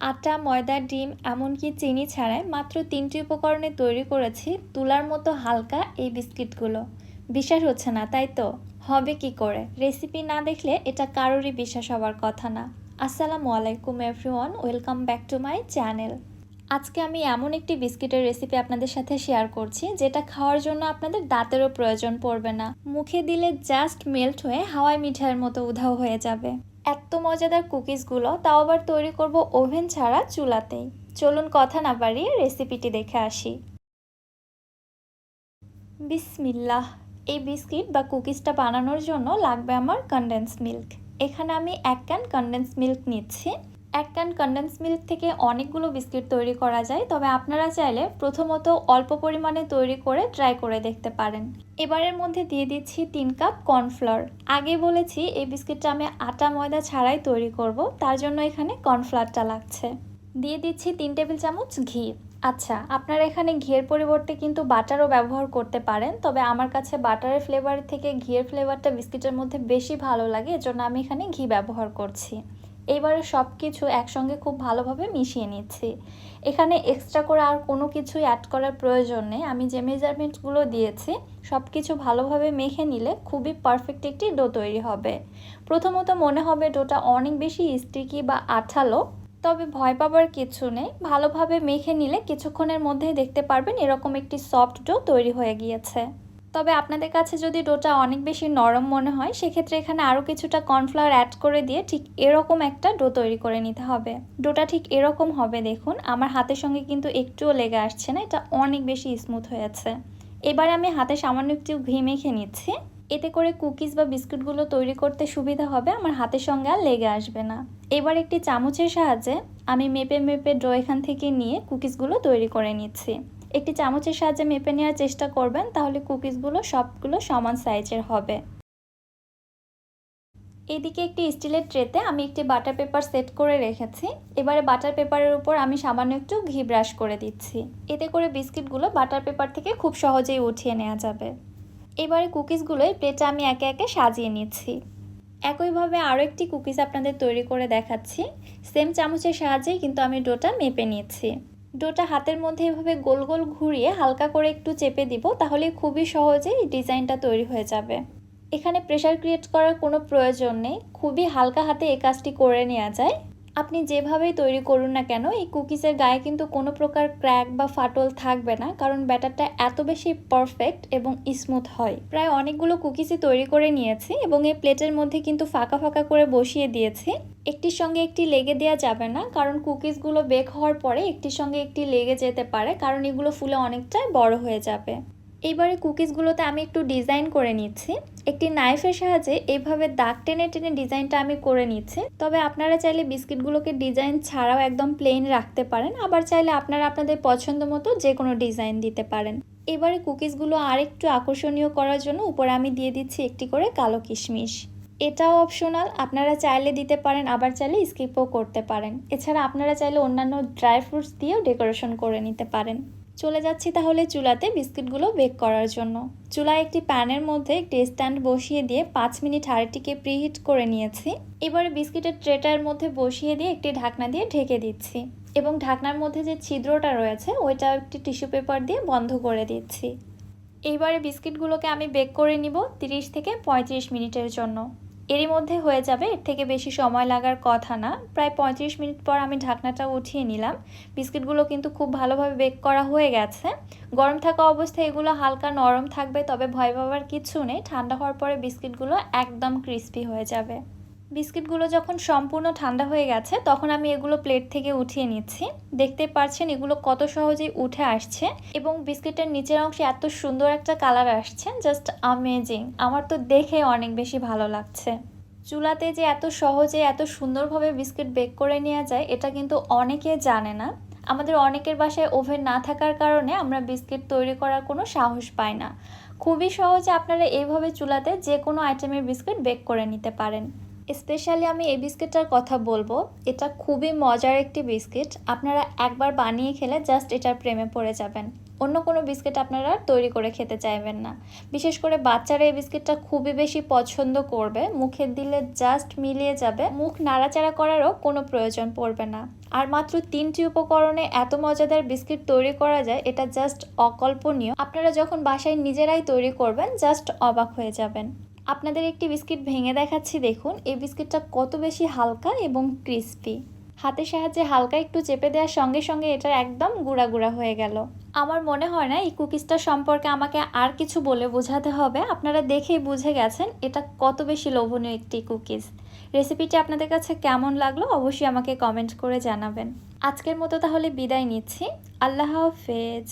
আটা, ময়দা, ডিম, এমনকি চিনি ছাড়াই মাত্র তিনটি উপকরণে তৈরি করেছি। তুলার মতো হালকা এই বিস্কিটগুলো। বিশ্বাস হচ্ছে না, তাই তো? হবে কি করে? রেসিপি না দেখলে এটা কারোরই বিশ্বাস হওয়ার কথা না। আসসালামু আলাইকুম, everyone. Welcome back to my channel. আজকে আমি এমন একটি বিস্কিটের রেসিপি আপনাদের সাথে শেয়ার করছি, যেটা খাওয়ার জন্য আপনাদের দাঁতেরও প্রয়োজন পড়বে না। মুখে দিলে জাস্ট মেল্ট হয়ে হাওয়াই মিঠাইয়ের মতো উধাও হয়ে যাবে। এত মজাদার কুকিজগুলো, তাও আবার তৈরি করব ওভেন ছাড়া চুলাতেই। চলুন কথা না বাড়িয়ে রেসিপিটি দেখে আসি। বিসমিল্লাহ, এই বিস্কিট বা কুকিজটা বানানোর জন্য লাগবে আমার কনডেন্স মিল্ক এখানে আমি এক ক্যান কনডেন্স মিল্ক নিচ্ছি। এক ক্যান কন্ডেন্স মিল্ক থেকে অনেকগুলো বিস্কিট তৈরি করা যায়, তবে আপনারা চাইলে প্রথমত অল্প পরিমাণে তৈরি করে ট্রাই করে দেখতে পারেন। এবারের মধ্যে দিয়ে দিচ্ছি তিন কাপ কর্নফ্লাওয়ার। আগে বলেছি এই বিস্কিটটা আমি আটা ময়দা ছাড়াই তৈরি করব, তার জন্য এখানে কর্নফ্লাওয়ারটা লাগছে। দিয়ে দিচ্ছি তিন টেবিল চামচ ঘি। আচ্ছা আপনারা এখানে ঘিয়ের পরিবর্তে কিন্তু বাটারও ব্যবহার করতে পারেন, তবে আমার কাছে বাটারের ফ্লেভার থেকে ঘিয়ের ফ্লেভারটা বিস্কিটের মধ্যে বেশি ভালো লাগে, এজন্য আমি এখানে ঘি ব্যবহার করছি। এইবারে সব কিছু একসঙ্গে খুব ভালোভাবে মিশিয়ে নিচ্ছি। এখানে এক্সট্রা করে আর কোনো কিছুই অ্যাড করার প্রয়োজন নেই। আমি যে মেজারমেন্টগুলো দিয়েছি সব কিছু ভালোভাবে মেখে নিলে খুবই পারফেক্ট একটি ডো তৈরি হবে। প্রথমত মনে হবে ডোটা অনেক বেশি স্টিকি বা আঠালো, তবে ভয় পাবার কিছু নেই। ভালোভাবে মেখে নিলে কিছুক্ষণের মধ্যেই দেখতে পারবেন এরকম একটি সফট ডো তৈরি হয়ে গিয়েছে। তবে আপনাদের কাছে যদি ডোটা অনেক বেশি নরম মনে হয়, সেক্ষেত্রে এখানে আরও কিছুটা কর্নফ্লাওয়ার অ্যাড করে দিয়ে ঠিক এরকম একটা ডো তৈরি করে নিতে হবে। ডোটা ঠিক এরকম হবে, দেখুন। আমার হাতের সঙ্গে কিন্তু একটুও লেগে আসছে না, এটা অনেক বেশি স্মুথ হয়েছে এবার আমি হাতে সামান্য একটু ঘি মেখে নিচ্ছি। এতে করে কুকিজ বা বিস্কুটগুলো তৈরি করতে সুবিধা হবে, আমার হাতের সঙ্গে আর লেগে আসবে না। এবার একটি চামচের সাহায্যে আমি মেপে মেপে ড্র এখান থেকে নিয়ে কুকিজগুলো তৈরি করে নিচ্ছি। একটি চামচের সাহায্যে মেপে নেওয়ার চেষ্টা করবেন, তাহলে কুকিজগুলো সবগুলো সমান সাইজের হবে। এদিকে একটি স্টিলের ট্রেতে আমি একটি বাটার পেপার সেট করে রেখেছি। এবারে বাটার পেপারের উপর আমি সামান্য একটু ঘি ব্রাশ করে দিচ্ছি। এতে করে বিস্কিটগুলো বাটার পেপার থেকে খুব সহজেই উঠিয়ে নেওয়া যাবে। এবারে কুকিজগুলো এই প্লেটে আমি একে একে সাজিয়ে নিচ্ছি। একইভাবে আরও একটি কুকিজ আপনাদের তৈরি করে দেখাচ্ছি। সেম চামচের সাহায্যেই কিন্তু আমি ডোটা মেপে নিচ্ছি। ডোটা হাতের মধ্যে এভাবে গোল গোল ঘুরিয়ে হালকা করে একটু চেপে দিব, তাহলে খুবই সহজে এই ডিজাইনটা তৈরি হয়ে যাবে। এখানে প্রেশার ক্রিয়েট করার কোনো প্রয়োজন নেই, খুবই হালকা হাতে এই কাজটি করে নেওয়া যায়। আপনি যেভাবেই তৈরি করুন না কেন, এই কুকিজের গায়ে কিন্তু কোনো প্রকার ক্র্যাক বা ফাটল থাকবে না, কারণ ব্যাটারটা এত বেশি পারফেক্ট এবং স্মুথ হয়। প্রায় অনেকগুলো কুকিজই তৈরি করে নিয়েছি এবং এই প্লেটের মধ্যে কিন্তু ফাঁকা ফাঁকা করে বসিয়ে দিয়েছি। একটির সঙ্গে একটি লেগে দেওয়া যাবে না, কারণ কুকিজগুলো বেক হওয়ার পরে একটির সঙ্গে একটি লেগে যেতে পারে, কারণ এগুলো ফুলে অনেকটাই বড় হয়ে যাবে। এইবারে কুকিজগুলোতে আমি একটু ডিজাইন করে নিচ্ছি। একটি নাইফের সাহায্যে এভাবে দাগ টেনে টেনে ডিজাইনটা আমি করে নিচ্ছি। তবে আপনারা চাইলে বিস্কিটগুলোকে ডিজাইন ছাড়াও একদম প্লেন রাখতে পারেন। আবার চাইলে আপনারা আপনাদের পছন্দ মতো যে কোনো ডিজাইন দিতে পারেন। এবারে কুকিজগুলো আর একটু আকর্ষণীয় করার জন্য উপরে আমি দিয়ে দিচ্ছি একটি করে কালো কিশমিশ। এটাও অপশনাল আপনারা চাইলে দিতে পারেন, আবার চাইলে স্কিপও করতে পারেন। এছাড়া আপনারা চাইলে অন্যান্য ড্রাই ফ্রুটস দিয়েও ডেকোরেশন করে নিতে পারেন। চলে যাচ্ছি তাহলে চুলাতে বিস্কিটগুলো বেক করার জন্য। চুলায় একটি প্যানের মধ্যে একটি স্ট্যান্ড বসিয়ে দিয়ে পাঁচ মিনিট হাড়িটিকে প্রিহিট করে নিয়েছি। এবারে বিস্কিটের ট্রেটার মধ্যে বসিয়ে দিয়ে একটি ঢাকনা দিয়ে ঢেকে দিচ্ছি এবং ঢাকনার মধ্যে যে ছিদ্রটা রয়েছে, ওইটা একটি টিস্যু পেপার দিয়ে বন্ধ করে দিচ্ছি। এইবারে বিস্কিটগুলোকে আমি বেক করে নিব তিরিশ থেকে পঁয়ত্রিশ মিনিটের জন্য। এরই মধ্যে হয়ে যাবে। এর থেকে বেশি সময় লাগার কথা না। প্রায় পঁয়ত্রিশ মিনিট পর আমি ঢাকনাটা উঠিয়ে নিলাম। বিস্কিটগুলো কিন্তু খুব ভালোভাবে বেক করা হয়ে গেছে। গরম থাকা অবস্থায় এগুলো হালকা নরম থাকবে, তবে ভয় পাবার কিছু নেই। ঠান্ডা হওয়ার পরে বিস্কিটগুলো একদম ক্রিস্পি হয়ে যাবে। বিস্কিটগুলো যখন সম্পূর্ণ ঠান্ডা হয়ে গেছে, তখন আমি এগুলো প্লেট থেকে উঠিয়ে নিচ্ছি। দেখতে পাচ্ছেন এগুলো কত সহজেই উঠে আসছে এবং বিস্কিটের নিচের অংশে এত সুন্দর একটা কালার আসছে, জাস্ট আমেজিং আমার তো দেখে অনেক বেশি ভালো লাগছে। চুলাতে যে এত সহজে, এত সুন্দরভাবে বিস্কিট বেক করে নেওয়া যায়, এটা কিন্তু অনেকে জানে না। আমাদের অনেকের বাসায় ওভেন না থাকার কারণে আমরা বিস্কিট তৈরি করার কোনো সাহস পাই না। খুবই সহজে আপনারা এইভাবে চুলাতে যে কোনো আইটেমের বিস্কিট বেক করে নিতে পারেন। স্পেশালি আমি এই বিস্কিটটার কথা বলব। এটা খুবই মজার একটি বিস্কিট। আপনারা একবার বানিয়ে খেলে জাস্ট এটার প্রেমে পড়ে যাবেন। অন্য কোনো বিস্কিট আপনারা তৈরি করে খেতে চাইবেন না। বিশেষ করে বাচ্চারা এই বিস্কিটটা খুবই বেশি পছন্দ করবে। মুখে দিলে জাস্ট মিলিয়ে যাবে। মুখ নাড়াচাড়া করারও কোনো প্রয়োজন পড়বে না। আর মাত্র তিনটি উপকরণে এত মজাদার বিস্কিট তৈরি করা যায়, এটা জাস্ট অকল্পনীয়। আপনারা যখন বাসায় নিজেরাই তৈরি করবেন, জাস্ট অবাক হয়ে যাবেন। আপনাদের একটি বিস্কিট ভেঙে দেখাচ্ছি, দেখুন। এই বিস্কিটটা কত বেশি হালকা এবং ক্রিস্পি। হাতের সাহায্যে হালকা একটু চেপে দেওয়ার সঙ্গে সঙ্গে এটা একদম গুঁড়া গুঁড়া হয়ে গেল। আমার মনে হয় না এই কুকিজটা সম্পর্কে আমাকে আর কিছু বলে বোঝাতে হবে। আপনারা দেখেই বুঝে গেছেন এটা কত বেশি লোভনীয় একটি কুকিজ। রেসিপিটি আপনাদের কাছে কেমন লাগল অবশ্যই আমাকে কমেন্ট করে জানাবেন। আজকের মতো তাহলে বিদায় নিচ্ছি। আল্লাহ হাফেজ।